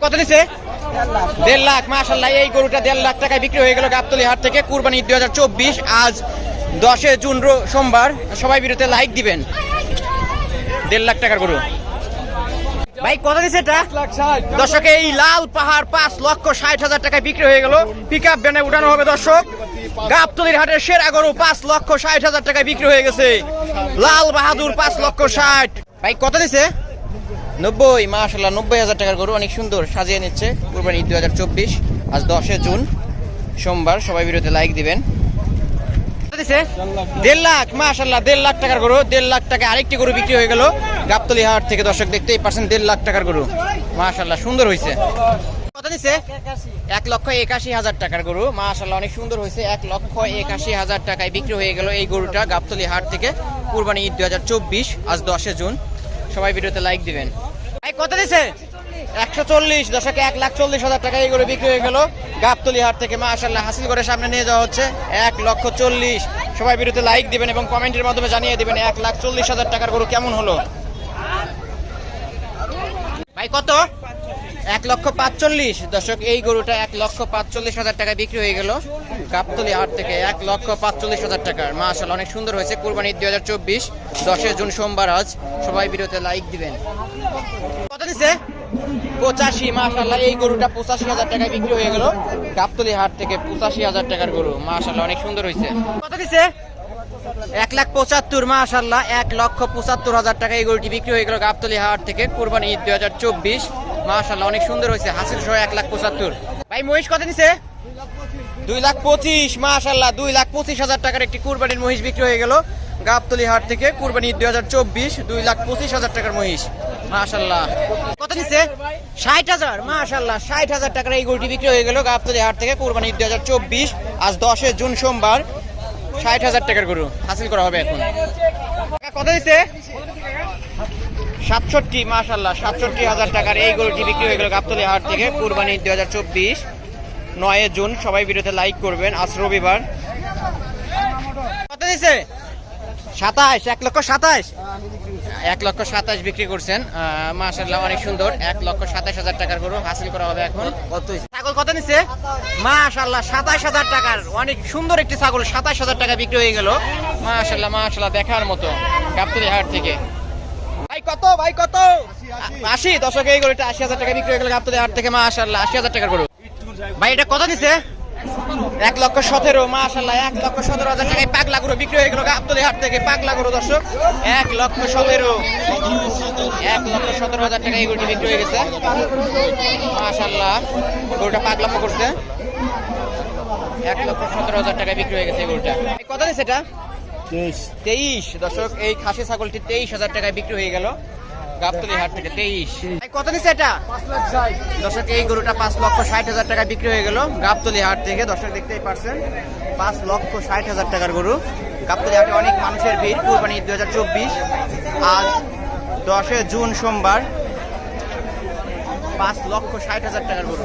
কত দিছে? দেড় লাখ মাসাল্লাহ এই গরুটা দেড় লাখ টাকায় বিক্রি হয়ে গেল গাবতলি হাট থেকে কুরবানি দুই হাজার চব্বিশ আজ দশে জুন সোমবার। সবাই ভিডিওতে লাইক দিবেন। দেড় লাখ টাকার গরু। ভাই কত দিছে এটা? দর্শক এই লাল পাহাড় পাঁচ লক্ষ ষাট হাজার টাকায় বিক্রি হয়ে গেল। পিক আপ ভ্যানে উঠানো হবে দর্শক। গাবতলির হাটের সেরা গরু পাঁচ লক্ষ ষাট হাজার টাকায় বিক্রি হয়ে গেছে। লাল বাহাদুর পাঁচ লক্ষ ষাট। ভাই কত দিছে? নব্বই মাশাল্লাহ নব্বই হাজার টাকার গরু অনেক সুন্দর সাজিয়ে নিচ্ছে। কুরবানি দুই হাজার চব্বিশ, আজ দশে জুন, সোমবার। সবাই ভিডিওতে লাইক দিবেন। দেড় লাখ মাশাল্লাহ দেড় লাখ টাকার গরু। দেড় লাখ টাকা আরেকটি গরু বিক্রি হয়ে গেল গাবতলি হাট থেকে। দর্শক, দেখতেই পারছেন দেড় লাখ টাকার গরু। মাশাল্লাহ সুন্দর হয়েছে এক লক্ষ একাশি হাজার টাকার গরু। মাশাল্লাহ অনেক সুন্দর হয়েছে এক লক্ষ একাশি হাজার টাকায় বিক্রি হয়ে গেল এই গরুটা গাবতলি হাট থেকে। কুরবানি ঈদ দুই হাজার চব্বিশ, আজ দশে জুন। সবাই ভিডিওতে লাইক দিবেন। ভাই, কত দিছে? একশো চল্লিশ, দশকে এক লাখ চল্লিশ হাজার টাকা এগুলো বিক্রি হয়ে গেল। গাবতলি হাট থেকে মাশাল্লাহ হাসিল করে সামনে নিয়ে যাওয়া হচ্ছে। এক লক্ষ চল্লিশ। সবাই ভিডিওতে লাইক দিবেন এবং কমেন্টের মাধ্যমে জানিয়ে দিবেন এক লাখ চল্লিশ হাজার টাকার গরু কেমন হলো। ভাই, কত? এক লক্ষ পাঁচচল্লিশ। দর্শক, এই গরুটা এক লক্ষ পাঁচচল্লিশ হাজার টাকা বিক্রি হয়ে গেল। গাবতলি হাট থেকে এক লক্ষ পাঁচচল্লিশ হাজার টাকার। মাশাল অনেক সুন্দর হয়েছে কুরবানি দুই হাজার চব্বিশ। দশে জুন সোমবার আজ। সবাই ভিডিওতে লাইক দিবেন। কত দিছে? পঁচাশি মাশাল্লাহ এই গরুটা পঁচাশি হাজার টাকায় বিক্রি হয়ে গেল। গাবতলি হাট থেকে পঁচাশি হাজার টাকার গরু। মাশাল্লাহ অনেক সুন্দর হয়েছে। কত দিছে? এক লাখ পঁচাত্তর মাশাল্লাহ এক লক্ষ পঁচাত্তর হাজার টাকা এই গরুটি বিক্রি হয়ে গেল গাবতলি হাট থেকে কোরবানি ঈদ দুই হাজার চব্বিশ। মাশাল্লাহ অনেক সুন্দর হয়েছে। হাসিল সহ এক লাখ পঁচাত্তর। ভাই, মহিষ কত নিছে? দুই লাখ পঁচিশ মাশাল্লাহ দুই লাখ পঁচিশ হাজার টাকার একটি কুরবানির মহিষ বিক্রি হয়ে গেল গাবতলি হাট থেকে, কুরবানি দুই হাজার চব্বিশ, দুই লাখ পঁচিশ হাজার টাকার মহিষ। মাশাল্লাহ কত নিচ্ছে ষাট হাজার মাশাল্লাহ ষাট হাজার টাকার এই গরুটি বিক্রি হয়ে গেল গাবতলি হাট থেকে, কুরবানি দুই হাজার চব্বিশ, আজ দশে জুন সোমবার। ষাট হাজার টাকার গরু হাসিল করা হবে এখন। কত দিচ্ছে সাতষট্টি মাশাল্লাহ সাতষট্টি হাজার টাকার এই গরুটি বিক্রি হয়ে গেল গাবতলি হাট থেকে, কুরবানি দুই হাজার চব্বিশ, নয় জুন, সবাই ভিডিওতে লাইক করবেন, আজ রবিবার। দিছে? সাতাশ, এক লক্ষ সাতাশ। এক লক্ষ সাতাশ বিক্রি করছেন মাশাল্লাহ অনেক সুন্দর, এক লক্ষ সাতাশ হাজার টাকার গরু হাসিল করা হবে এখন। কত ছাগল কত নিচ্ছে মাশাল্লাহ সাতাশ হাজার টাকার, অনেক সুন্দর একটি ছাগল, সাতাশ হাজার টাকা বিক্রি হয়ে গেল। মাশাল্লাহ মাশাল্লাহ দেখার মতো, গাবতলি হাট থেকে। কত, ভাই কত? আশি দশকে এই গরুটা আশি হাজার টাকা বিক্রি হয়ে গেল গাবতলি হাট থেকে মাশাল্লাহ আশি হাজার টাকার গরু। ভাই, এটা কত নিছে এক লক্ষ সতেরো মাশাল্লাহ এক লক্ষ সতেরো হাজার টাকায় পাগলা বিক্রি হয়ে গেল গাবতলি হাট থেকে, পাগলা গরু, দর্শক। এক লক্ষ সতেরো, এক লক্ষ সতেরো হাজার টাকা এই গরুটি বিক্রি হয়ে গেছে। মাশাল্লাহ গরুটা পাগলামো করছে। এক লক্ষ সতেরো হাজার টাকায় বিক্রি হয়ে গেছে গরুটা। কত নিছে এটা? তেইশ দর্শক এই খাসি ছাগলটি তেইশ হাজার টাকায় বিক্রি হয়ে গেল। গাবতলি হাট থেকে তেইশ। কত নিচ্ছে এটা? দর্শক এই গরুটা পাঁচ লক্ষ ষাট হাজার টাকা বিক্রি হয়ে গেল গাবতলি হাট থেকে। দর্শক দেখতেই পারছেন পাঁচ লক্ষ ষাট হাজার টাকার গরু। গাবতলি হাটে অনেক মানুষের ভিড় কুরবানি দুই হাজার চব্বিশ। আজ দশে জুন সোমবার পাঁচ লক্ষ ষাট হাজার টাকার গরু।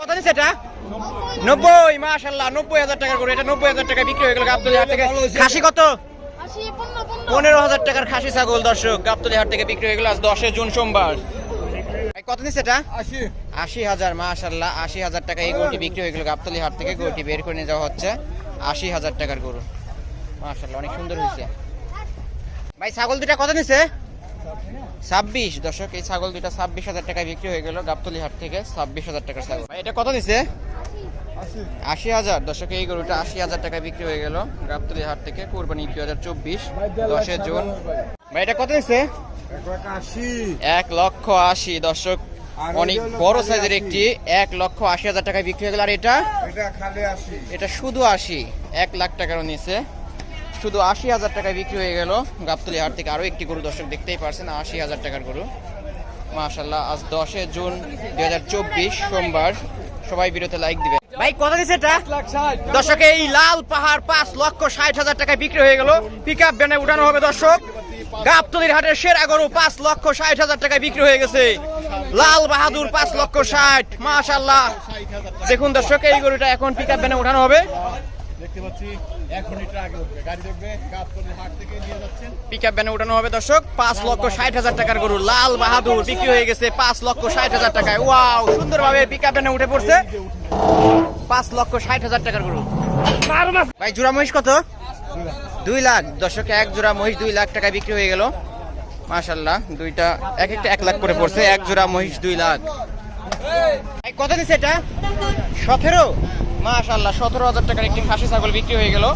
কত নিচ্ছে এটা? নব্বই। মাশাল্লাহ নব্বই হাজার টাকার গরু। এটা নব্বই হাজার টাকা বিক্রি হয়ে গেল গাবতলি হাট থেকে। খাসি কত? পনেরো হাজার টাকার খাসি ছাগল দর্শক। গাবতলি হাট থেকে বিক্রি হয়ে গেল আজ দশে জুন সোমবার। ভাই, কত নিচ্ছে এটা? আশি। হাজার মাশাল্লাহ আশি হাজার টাকা এই গরুটি বিক্রি হয়ে গেল গাবতলি হাট থেকে। গরুটি বের করে নিয়ে যাওয়া হচ্ছে আশি হাজার টাকার গরু। মাশাল্লাহ অনেক সুন্দর হয়েছে। ভাই ছাগল দুটা কত নিছে? ছাব্বিশ। দর্শক এই ছাগল দুটা ছাব্বিশ হাজার টাকায় বিক্রি হয়ে গেল গাবতলি হাট থেকে। ছাব্বিশ হাজার টাকার ছাগল। ভাই, এটা কত নিছে? আশি হাজার দর্শক এই গরুটা আশি হাজার টাকায় বিক্রি হয়ে গেল। গাবতলি হাট থেকে কোরবানি দুই হাজার চব্বিশ দশে জুন। ভাই এটা কত নিছে এক লক্ষ আশি দর্শক অনেক বড় সাইজের একটি এক লক্ষ আশি হাজার টাকায় বিক্রি হয়ে গেল। আর এটা? এটা শুধু আশি এক লাখ টাকারও নিচে শুধু আশি হাজার টাকায় বিক্রি হয়ে গেল। গাবতলি হাট থেকে আরও একটি গরু দর্শক দেখতেই পারছেন আশি হাজার টাকার গরু। মাশাল্লাহ আজ দশে জুন দুই হাজার চব্বিশ সোমবার। সবাই ভিডিওতে লাইক দিবে ভাই কত দিচ্ছে এটা? দর্শকে এই লাল পাহাড় পাঁচ লক্ষ ষাট হাজার টাকায় বিক্রি হয়ে গেল। পিক আপ ভ্যানে উঠানো হবে দর্শক। গাবতলির হাটের সেরা গরু পাঁচ লক্ষ ষাট হাজার টাকায় বিক্রি হয়ে গেছে। লাল বাহাদুর পাঁচ লক্ষ ষাট মাশাল্লাহ দেখুন দর্শক এই গরুটা এখন পিক আপ ভ্যানে উঠানো হবে। দেখতে পাচ্ছি এক মিনিটের আগে উঠবে। গাড়ি দেখবে গাবতলির হাট থেকে নিয়ে যাচ্ছেন। পিক আপ ভ্যানে উঠানো হবে দর্শক। পাঁচ লক্ষ ষাট হাজার টাকার গরু লাল বাহাদুর বিক্রি হয়ে গেছে পাঁচ লক্ষ ষাট হাজার টাকায়। ওয়াও সুন্দরভাবে পিক আপ ভ্যানে উঠে পড়ছে। পাঁচ লক্ষ ষাট হাজার টাকার গরু। ভাই জোড়া মহিষ কত? দুই লাখ। দর্শক এক জোড়া মহিষ দুই লাখ টাকায় বিক্রি হয়ে গেল। মাশাল্লাহ দুইটা এক একটা এক লাখ করে পড়ছে। এক জোড়া মহিষ দুই লাখ। ভাই, কত দিচ্ছে এটা? সতেরো? মাশাল্লাহ সতেরো হাজার টাকার একটি খাসি ছাগল বিক্রি হয়ে গেল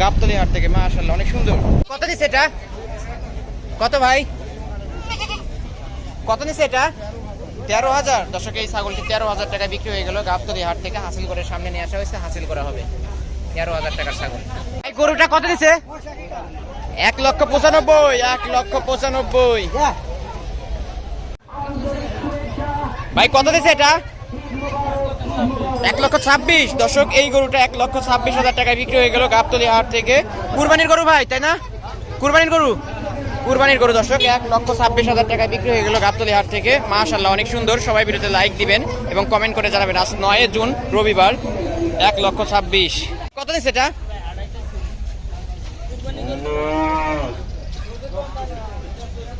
গাবতলি হাট থেকে। মাশাল্লাহ অনেক সুন্দর। কত দিচ্ছে এটা? কত ভাই? কত নিচ্ছে এটা? তেরো হাজার। দর্শক, এই ছাগলটি তেরো হাজার টাকা বিক্রি হয়ে গেল গাবতলি হাট থেকে। হাসিল করে সামনে নিয়ে আসা হয়েছে, হাসিল করা হবে। তেরো হাজার টাকার ছাগল। এই গরুটা কত দিছে? এক লক্ষ পঁচানব্বই, এক লক্ষ পঁচানব্বই। ভাই, কত দিছে এটা? এক লক্ষ ছাব্বিশ। দর্শক, এই গরুটা এক লক্ষ ছাব্বিশ হাজার টাকায় বিক্রি হয়ে গেল গাবতলি হাট থেকে। কুরবানির গরু ভাই, তাই না? কুরবানির গরু? কুরবানির গরু, দর্শক, এক লক্ষ ছাব্বিশ হাজার টাকায় বিক্রি হয়ে গেল গাবতলি হাট থেকে। মাশাল্লাহ অনেক সুন্দর। সবাই ভিডিওতে লাইক দিবেন এবং কমেন্ট করে জানাবেন। আজ নয় জুন, রবিবার, এক লক্ষ ছাব্বিশ। কত দিচ্ছে এটা?